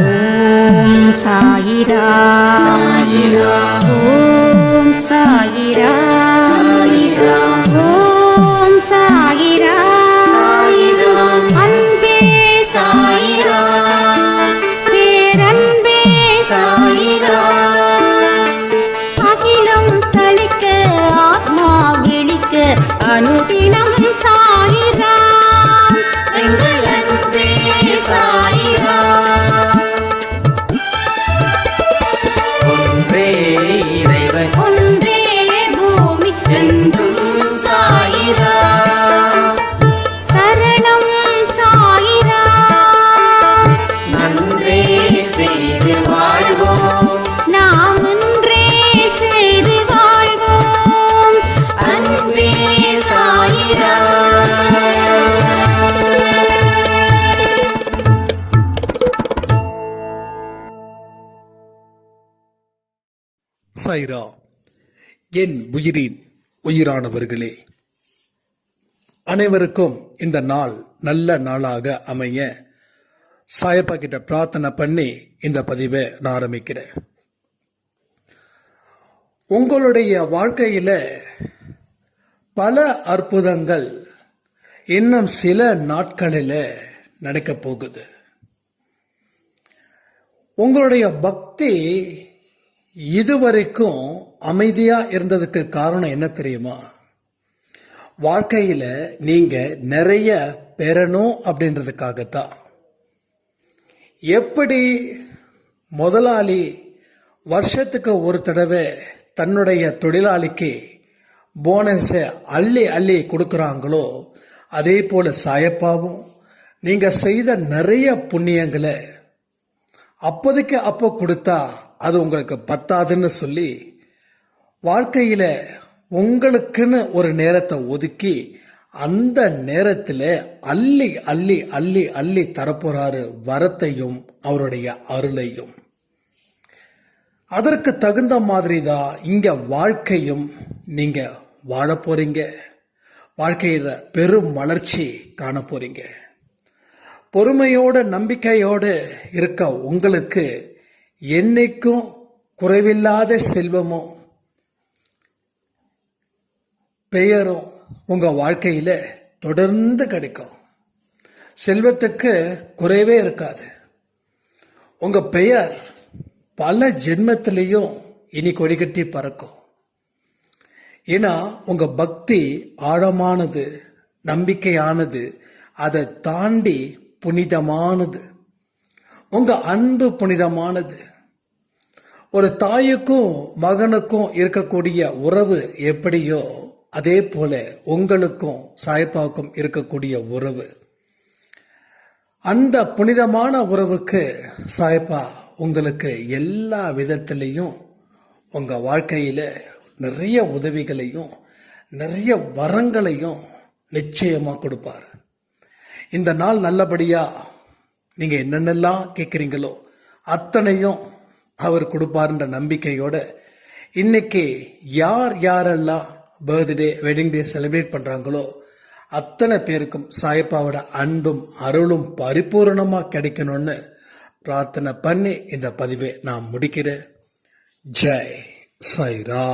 ஓம் சாயிரா. சாயிரா. ஓம் சாயிரா. சாயிரா. ஓம் சாயிரா. சாயிரா. அன்பே சாயிரா. சைரா என் உயிரின் உயிரானவர்களே. அனைவருக்கும் இந்த நாள் நல்ல நாளாக அமைய சாயப்பா கிட்ட பிரார்த்தனை பண்ணி இந்த பதிவை நான் ஆரம்பிக்கிறேன். உங்களுடைய வாழ்க்கையில பல அற்புதங்கள் இன்னும் சில நாட்களில் நடக்க போகுது. உங்களுடைய பக்தி இதுவரைக்கும் அமைதியா இருந்ததுக்கு காரணம் என்ன தெரியுமா? வாழ்க்கையில நீங்க நிறைய பெறணும் அப்படின்றதுக்காகத்தான். எப்படி முதலாளி வருஷத்துக்கு ஒரு தடவை தன்னுடைய தொழிலாளிக்கு போனஸை அள்ளி அள்ளி கொடுக்குறாங்களோ அதே போல சாயப்பாவும் நீங்கள் செய்த நிறைய புண்ணியங்களை அப்போதைக்கு அப்போ கொடுத்தா அது உங்களுக்கு பத்தாதுன்னு சொல்லி வாழ்க்கையில் உங்களுக்குன்னு ஒரு நேரத்தை ஒதுக்கி அந்த நேரத்தில் அள்ளி அள்ளி அள்ளி அள்ளி தரப்போறாரு வரத்தையும் அவருடைய அருளையும். அதற்கு தகுந்த மாதிரி தான் இங்கே வாழ்க்கையும் நீங்கள் வாழ போகிறீங்க வாழ்க்கையில் பெரும் வளர்ச்சி காண போகிறீங்க பொறுமையோட நம்பிக்கையோடு இருக்க உங்களுக்கு என்னைக்கும் குறைவில்லாத செல்வமும் பெயரும் உங்க வாழ்க்கையில தொடர்ந்து கிடைக்கும். செல்வத்துக்கு குறைவே இருக்காது. உங்க பெயர் பல ஜென்மத்திலையும் இனி கொடிகட்டி பறக்கும். ஏன்னா உங்க பக்தி ஆழமானது நம்பிக்கையானது அதை தாண்டி புனிதமானது. உங்க அன்பு புனிதமானது. ஒரு தாயுக்கும் மகனுக்கும் இருக்கக்கூடிய உறவு எப்படியோ அதே போல உங்களுக்கும் சாய்ப்பாவுக்கும் இருக்கக்கூடிய உறவு. அந்த புனிதமான உறவுக்கு சாய்ப்பா உங்களுக்கு எல்லா விதத்திலையும் உங்கள் வாழ்க்கையில் நிறைய உதவிகளையும் நிறைய வரங்களையும் நிச்சயமாக கொடுப்பார். இந்த நாள் நல்லபடியாக நீங்க என்னென்னலாம் கேட்குறீங்களோ அத்தனையும் அவர் கொடுப்பாருன்ற நம்பிக்கையோட இன்னைக்கு யார் யாரெல்லாம் பர்த்டே வெட்டிங் டே செலிப்ரேட் பண்ணுறாங்களோ அத்தனை பேருக்கும் சாயப்பாவோட அன்பும் அருளும் பரிபூர்ணமாக கிடைக்கணும்னு பிரார்த்தனை பண்ணி இந்த பதிவை நான் முடிக்கிறேன். ஜெய் சைரா